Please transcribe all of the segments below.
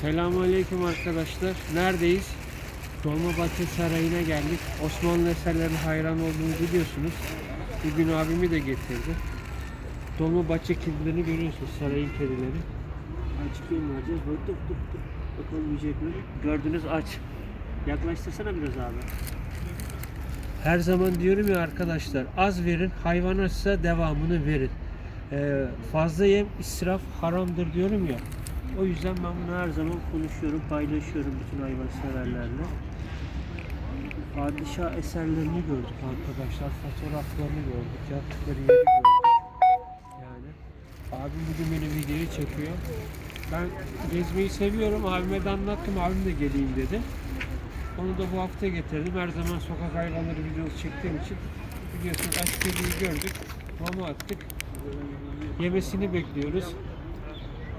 Selamünaleyküm arkadaşlar. Neredeyiz? Dolmabahçe Sarayı'na geldik. Osmanlı eserlerine hayran olduğunu biliyorsunuz. Bugün abimi de getirdi. Dolmabahçe kedilerini görüyorsunuz. Sarayın kedileri. Aç vereceğiz. Dur dur dur. dur. Bakalım yiyecek mi? Gördünüz aç. Yaklaştırsana biraz abi. Her zaman diyorum ya arkadaşlar az verin hayvan açsa devamını verin. Ee, fazla yem israf haramdır diyorum ya. O yüzden ben bunu her zaman konuşuyorum, paylaşıyorum bütün hayvanseverlerle. Padişah eserlerini gördük arkadaşlar, fotoğraflarını gördük, yaptıkları yeri gördük. Yani abim bugün benim videoyu çekiyor. Ben gezmeyi seviyorum, abime de anlattım, abim de geleyim dedi. Onu da bu hafta getirdim. Her zaman sokak hayvanları videosu çektiğim için biliyorsunuz aç gördük. Mama attık. Yemesini bekliyoruz.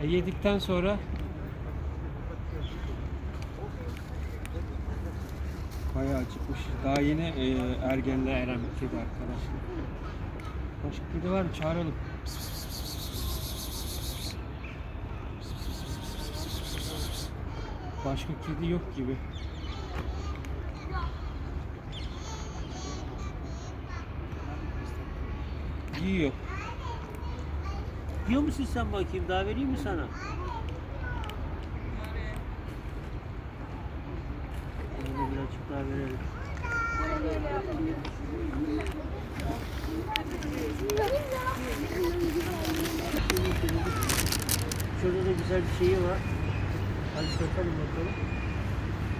E, yedikten sonra bayağı çıkmış. Daha yeni e, ergenle Eren kedi arkadaşım. Başka biri var mı? Çağıralım. Başka kedi yok gibi. Yiyor. Yiyor musun sen bakayım? Daha vereyim mi sana? Onu birazcık daha verelim. Şurada da güzel bir şeyi var. Hadi satalım bakalım.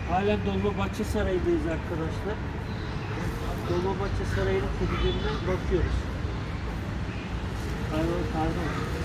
Halen Dolmabahçe Sarayı'dayız arkadaşlar. Dolmabahçe Sarayı'nın kedilerine bakıyoruz. I don't know.